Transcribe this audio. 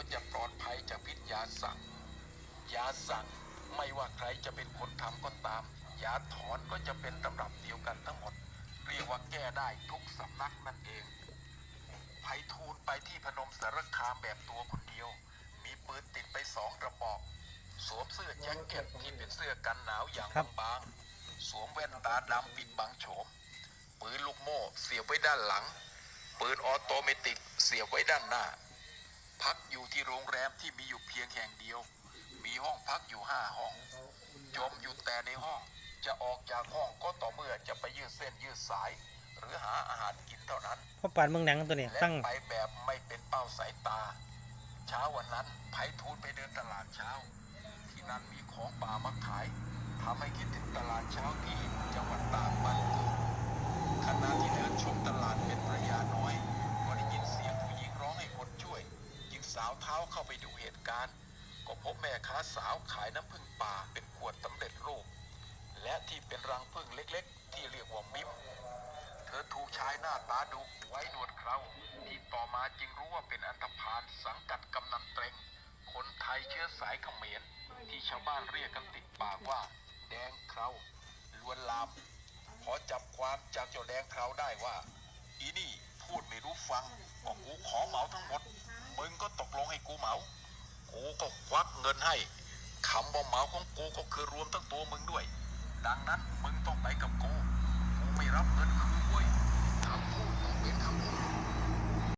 ก็จะปลอดภัยจากพิษยาสั่ง ยาสั่งไม่ว่าใครจะเป็นคนทำก็ตาม ยาถอนก็จะเป็นตำรับเดียวกันทั้งหมด เรียกว่าแก้ได้ทุกสำนักนั่นเองไพฑูรย์ไปที่พนมสารคามแบบตัวคนเดียว มีปืนติดไปสองกระบอกสวมเสื้อแจ็คเก็ตที่เป็นเสื้อกันหนาวอย่างครับบางๆ สวมแว่นตาดำปิดบังโฉม ปืนลูกโม่เสียบไว้ด้านหลัง ปืนออโตเมติกเสียบไว้ด้านหน้า พักอยู่ที่โรงแรมที่มีอยู่เพียงแห่งเดียว มีห้องพักอยู่ห้าห้อง จมอยู่แต่ในห้อง จะออกจากห้องก็ต่อเมื่อจะไปยืดเส้นยืดสาย หรือหาอาหารกินเท่านั้นพ่อปานเมืองหนังตัวนี้และตั้งไปแบบไม่เป็นเป้าสายตา เช้าวันนั้นไพฑูรย์ไปเดินตลาดเช้า ที่นั่นมีของป่ามาขายทำให้คิดถึงตลาดเช้าที่จังหวัดตากบ้านเกิดขณะที่เดินชมตลาดเป็นระยะน้อยก็ได้ยินเสียงผู้หญิงร้องให้คนช่วย จึงสาวเท้าเข้าไปดูเหตุการณ์ ก็พบแม่ค้าสาวขายน้ำผึ้งป่าเป็นขวดสำเร็จรูป และที่เป็นรังผึ้งเล็กๆ ที่เรียกว่ามิมเธอถูกชายหน้าตาดุไว้หนวดเคราที่ต่อมาจึงรู้ว่าเป็นอันธพาลสังกัดกำนันเตรงคนไทยเชื้อสายเขมรที่ชาวบ้านเรียกกันติดปากว่า แดงเคราลวนลามพอจับความจากเจ้าแดงเคราได้ว่า อีนี่พูดไม่รู้ฟังก็กูขอเหมาทั้งหมด มึงก็ตกลงให้กูเห มากูก็ควักเงินให้คำว่าเหมาของกูก็คือรวมทั้งตัวมึงด้วย ดังนั้นมึงต้องไปกับกูกูไม่รับเงินคืนเว้ย